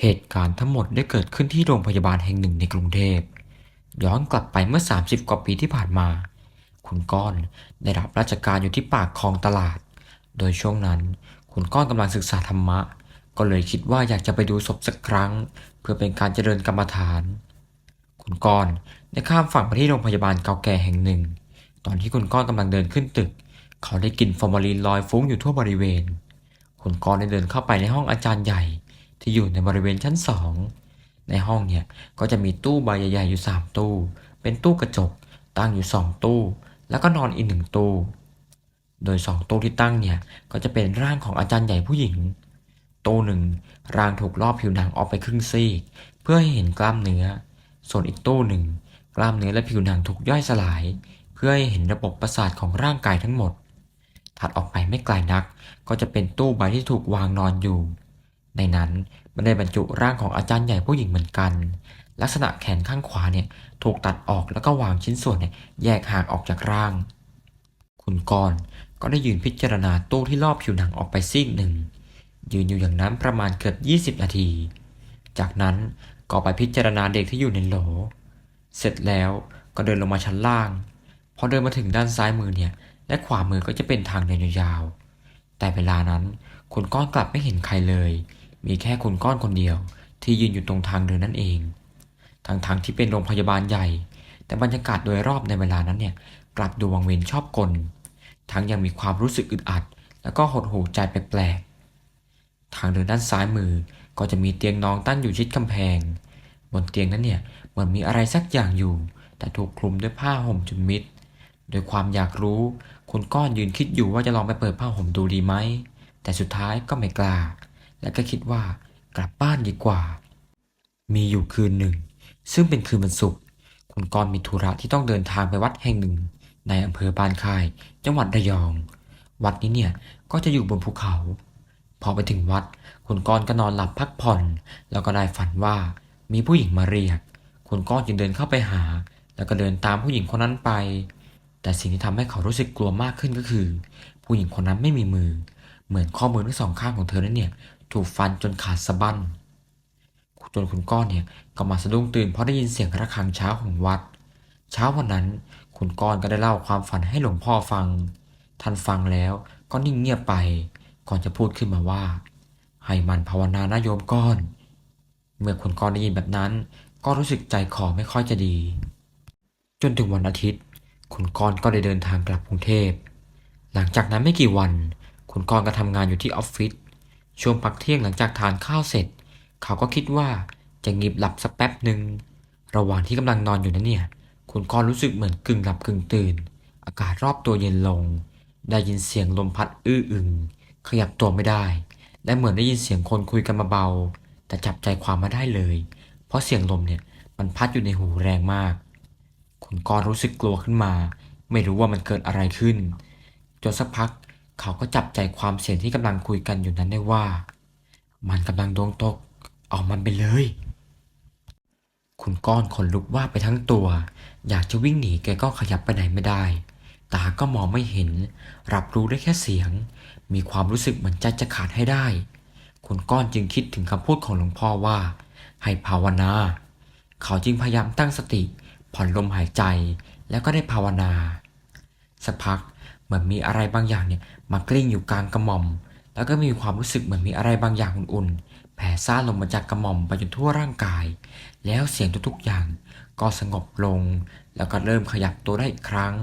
เหตุการณ์ทั้งหมดได้เกิดขึ้นที่โรงพยาบาลแห่งหนึ่งในกรุงเทพ ย้อนกลับไปเมื่อ 30 กว่าปีที่ผ่านมา คุณก้อนได้รับราชการอยู่ที่ปากคลองตลาด โดยช่วงนั้น คุณก้อนกำลังศึกษาธรรมะ ก็เลยคิดว่าอยากจะไปดูศพสักครั้ง เพื่อเป็นการเจริญกรรมฐาน คุณก้อนได้ข้ามฝั่งไปที่โรงพยาบาลเก่าแก่แห่งหนึ่ง ตอนที่คุณก้อนกำลังเดินขึ้นตึก เขาได้กลิ่นฟอร์มาลีนลอยฟุ้งอยู่ทั่วบริเวณ คุณก้อนได้เดินเข้าไปในห้องอาจารย์ใหญ่ ที่อยู่ในบริเวณชั้นสองในห้องเนี่ยก็จะมีตู้ใบใหญ่ๆอยู่ 3 ตู้ เป็นตู้กระจกตั้งอยู่ 2 ตู้ แล้วก็นอนอีกหนึ่งตู้ โดย 2 ตู้ที่ตั้งเนี่ยก็จะเป็นร่างของอาจารย์ใหญ่ผู้หญิง ตู้หนึ่งร่างถูกลอกผิวหนังออกไปครึ่งซีก เพื่อให้เห็นกล้ามเนื้อ ส่วนอีกตู้หนึ่งกล้ามเนื้อและผิวหนังถูกย่อยสลาย เพื่อให้เห็นระบบประสาทของร่างกายทั้งหมด ถัดออกไปไม่ไกลนัก ก็จะเป็นตู้ใบที่ถูกวางนอนอยู่ ในนั้นมันได้บรรจุร่างของอาจารย์ใหญ่ผู้หญิงเหมือนกัน ลักษณะแขนข้างขวาเนี่ยถูกตัดออกแล้วก็วางชิ้นส่วนเนี่ยแยกห่างออกจากร่าง คุณกรณ์ก็ได้ยืนพิจารณาตู้ที่รอบผิวหนังออกไปซีกหนึ่ง ยืนอยู่อย่างนั้นประมาณเกือบ 20 นาที จากนั้นก็ไปพิจารณาเด็กที่อยู่ในโหล เสร็จแล้วก็เดินลงมาชั้นล่าง พอเดินมาถึงด้านซ้ายมือเนี่ย และขวามือก็จะเป็นทางเดินยาวๆแต่เวลานั้นคุณก้อนกลับไม่เห็นใครเลย มีแค่คุณก้อนคนเดียว ที่ยืนอยู่ตรงทางเดินนั่นเอง ทั้งๆที่เป็นโรงพยาบาลใหญ่ แต่บรรยากาศโดยรอบในเวลานั้นเนี่ยกลับดูวังเวงชอบกล ทั้งยังมีความรู้สึกอึดอัด แล้วก็หดหู่ใจแปลกๆ ทางเดินด้านซ้ายมือก็จะมีเตียงนอนตั้งอยู่ชิดกำแพง บนเตียงนั้นเนี่ยเหมือนมีอะไรสักอย่างอยู่ แต่ถูกคลุมด้วยผ้าห่มจนมิดโดยความอยากรู้คุณก้อนยืนคิดอยู่ว่าจะลองไปเปิดผ้าห่มดูดีไหม แต่สุดท้ายก็ไม่กล้า และก็คิดว่ากลับบ้านดีกว่า มีอยู่คืนหนึ่ง ซึ่งเป็นคืนวันศุกร์คุณกรณ์มีธุระที่ต้องเดินทางไปวัดแห่งหนึ่ง ในอำเภอบ้านค่าย จังหวัดระยอง วัดนี้เนี่ยก็จะอยู่บนภูเขา พอไปถึงวัด คุณกรณ์ก็นอนหลับพักผ่อน แล้วก็ได้ฝันว่ามีผู้หญิงมาเรียก คุณก้อนจึงเดินเข้าไปหา แล้วก็เดินตามผู้หญิงคนนั้นไป แต่สิ่งที่ทำให้เขารู้สึกกลัวมากขึ้นก็คือ ผู้หญิงคนนั้นไม่มีมือ เหมือนข้อมือทั้งสองข้างของเธอนั้นเนี่ย ถูกฟันจนขาดสะบั้นจนคุณก้อนเนี่ยก็มาสะดุ้งตื่นเพราะได้ยินเสียงระฆังเช้าของวัด เช้าวันนั้นคุณก้อนก็ได้เล่าความฝันให้หลวงพ่อฟัง ท่านฟังแล้วก็นิ่งเงียบไป ก่อนจะพูดขึ้นมาว่า ให้มันภาวนานะโยมก้อน เมื่อคุณก้อนได้ยินแบบนั้น ก็รู้สึกใจคอไม่ค่อยจะดี จนถึงวันอาทิตย์ คุณก้อนก็ได้เดินทางกลับกรุงเทพ หลังจากนั้นไม่กี่วัน คุณก้อนก็ทำงานอยู่ที่ออฟฟิศ ช่วงพักเที่ยงหลังจากทานข้าวเสร็จ เขาก็คิดว่าจะงีบหลับสักแป๊บหนึ่ง ระหว่างที่กำลังนอนอยู่นั้นเนี่ย คุณก้อนรู้สึกเหมือนกึ่งหลับกึ่งตื่น อากาศรอบตัวเย็นลง ได้ยินเสียงลมพัดอื้ออึง ขยับตัวไม่ได้ และเหมือนได้ยินเสียงคนคุยกันมาเบา แต่จับใจความม่ได้เลย เพราะเสียงลมเนี่ยมันพัดอยู่ในหูแรงมาก คุณก้อนรู้สึกกลัวขึ้นมา ไม่รู้ว่ามันเกิดอะไรขึ้น จนสักพัก เขาก็จับใจความเสียงที่กำลังคุยกันอยู่นั้นได้ว่า มันกำลังดวงตก เอามันไปเลย คุณก้อนขนลุกว่าไปทั้งตัว อยากจะวิ่งหนีแกก็ขยับไปไหนไม่ได้ ตาก็มองไม่เห็น รับรู้ได้แค่เสียง มีความรู้สึกเหมือนใจจะขาดให้ได้ คุณก้อนจึงคิดถึงคำพูดของหลวงพ่อว่า ให้ภาวนา เขาจึงพยายามตั้งสติ ผ่อนลมหายใจ แล้วก็ได้ภาวนา สักพัก เหมือนมีอะไรบางอย่างเนี่ยมากลิ้งอยู่กลางกระหม่อม แล้วก็มีความรู้สึกเหมือนมีอะไรบางอย่างอุ่นๆ แผ่ซ่านลงมาจากกระหม่อมไปจนทั่วร่างกาย แล้วเสียงทุกๆอย่างก็สงบลง แล้วก็เริ่มขยับตัวได้อีกครั้ง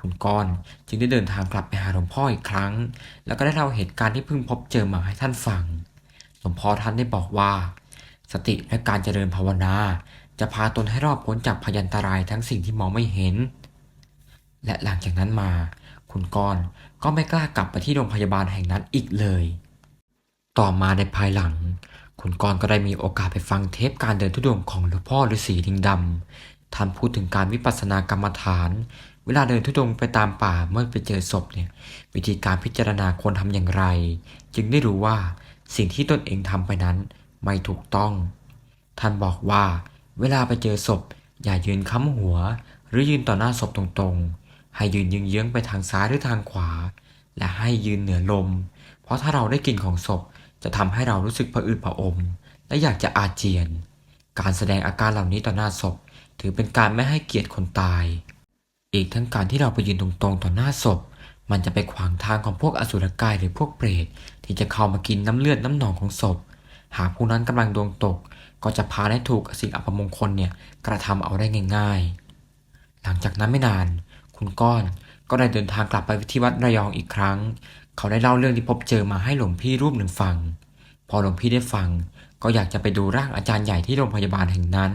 คุณก้อนจึงได้เดินทางกลับไปหาหลวงพ่ออีกครั้ง แล้วก็ได้เล่าเหตุการณ์ที่เพิ่งพบเจอมาให้ท่านฟัง หลวงพ่อท่านได้บอกว่า สติและการเจริญภาวนา จะพาตนให้รอดพ้นจากพยันตรายทั้งสิ่งที่มองไม่เห็น และหลังจากนั้นมา คุณกรณ์ก็ไม่กล้ากลับไปที่โรงพยาบาลแห่งนั้นอีกเลย ต่อมาในภายหลัง คุณกรณ์ก็ได้มีโอกาสไปฟังเทปการเดินทุดงของหลวงพ่อฤาษีลิงดำท่านพูดถึงการวิปัสสนากรรมฐาน เวลาเดินทุดงไปตามป่าเมื่อไปเจอศพเนี่ยวิธีการพิจารณาควรทำอย่างไร จึงได้รู้ว่าสิ่งที่ตนเองทำไปนั้นไม่ถูกต้อง ท่านบอกว่า เวลาไปเจอศพ อย่ายืนค้ำหัว หรือยืนต่อหน้าศพตรงๆ ให้ยืนยืงเยื้องไปทางซ้ายหรือทางขวา และให้ยืนเหนือลม เพราะถ้าเราได้กลิ่นของศพจะทำให้เรารู้สึกผะอืดผะอม และอยากจะอาเจียน การแสดงอาการเหล่านี้ต่อหน้าศพ ถือเป็นการไม่ให้เกียรติคนตาย อีกทั้งการที่เราไปยืนตรงๆต่อหน้าศพ มันจะไปขวางทางของพวกอสุรกายหรือพวกเปรตที่จะเข้ามากินน้ำเลือดน้ำหนองของศพ หากผู้นั้นกำลังดวงตก ก็จะพาให้ถูกสิ่งอัปมงคลเนี่ยกระทำเอาได้ง่าย ๆ หลังจากนั้นไม่นาน คุณก้อนก็ได้เดินทางกลับไปที่วัดระยองอีกครั้ง เขาได้เล่าเรื่องที่พบเจอมาให้หลวงพี่รูปหนึ่งฟัง พอหลวงพี่ได้ฟัง ก็อยากจะไปดูร่างอาจารย์ใหญ่ที่โรงพยาบาลแห่งนั้น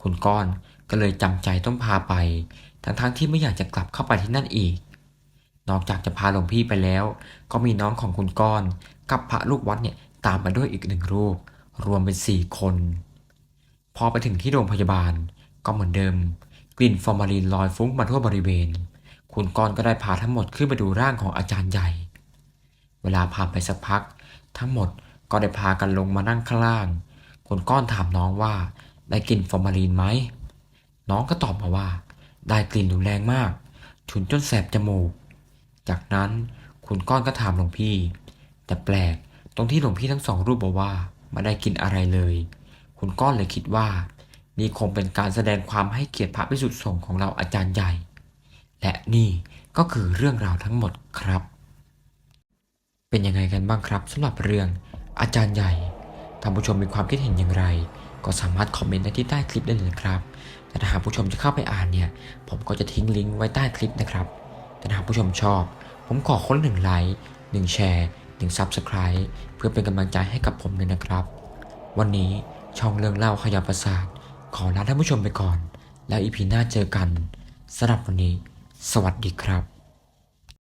คุณก้อนก็เลยจำใจต้องพาไป ทั้งๆที่ไม่อยากจะกลับเข้าไปที่นั่นอีก นอกจากจะพาหลวงพี่ไปแล้ว ก็มีน้องของคุณก้อนกับพระลูกวัดเนี่ยตามมาด้วยอีกหนึ่งรูป รวมเป็นสี่คน พอไปถึงที่โรงพยาบาลก็เหมือนเดิม กลิ่นฟอร์มาลีนลอยฟุ้งมาทั่วบริเวณ คุณก้อนก็ได้พาทั้งหมดขึ้นไปดูร่างของอาจารย์ใหญ่ เวลาผ่านไปสักพัก ทั้งหมดก็ได้พากันลงมานั่งข้างล่าง คุณก้อนถามน้องว่า ได้กลิ่นฟอร์มาลีนไหม น้องก็ตอบมาว่า ได้กลิ่นรุนแรงมาก ฉุนจนแสบจมูก จากนั้นคุณก้อนก็ถามหลวงพี่ แต่แปลกตรงที่หลวงพี่ทั้งสองรูปบอกว่าไม่ได้กินอะไรเลย คุณก้อนเลยคิดว่า นี่คงเป็นการแสดงความให้เกียรติพระพิสุทธิ์สงฆ์ของเราอาจารย์ใหญ่ และนี่ก็คือเรื่องราวทั้งหมดครับ เป็นยังไงกันบ้างครับสำหรับเรื่องอาจารย์ใหญ่ท่านผู้ชมมีความคิดเห็นอย่างไร ก็สามารถคอมเมนต์ได้ที่ใต้คลิปได้เลยนะครับแต่ถ้าหากผู้ชมจะเข้าไปอ่านเนี่ย ผมก็จะทิ้งลิงก์ไว้ใต้คลิปนะครับ แต่ถ้าหากผู้ชมชอบ ผมขอคนหนึ่งไลค์หนึ่งแชร์หนึ่งซับสไคร b ์เพื่อเป็นกำลังใจให้กับผมเลยนะครับ วันนี้ช่องเรื่องเล่าขยะประสาท ขอลาท่านผู้ชมไปก่อน แล้วอีพีหน้าเจอกันสำหรับวันนี้ สวัสดีครับ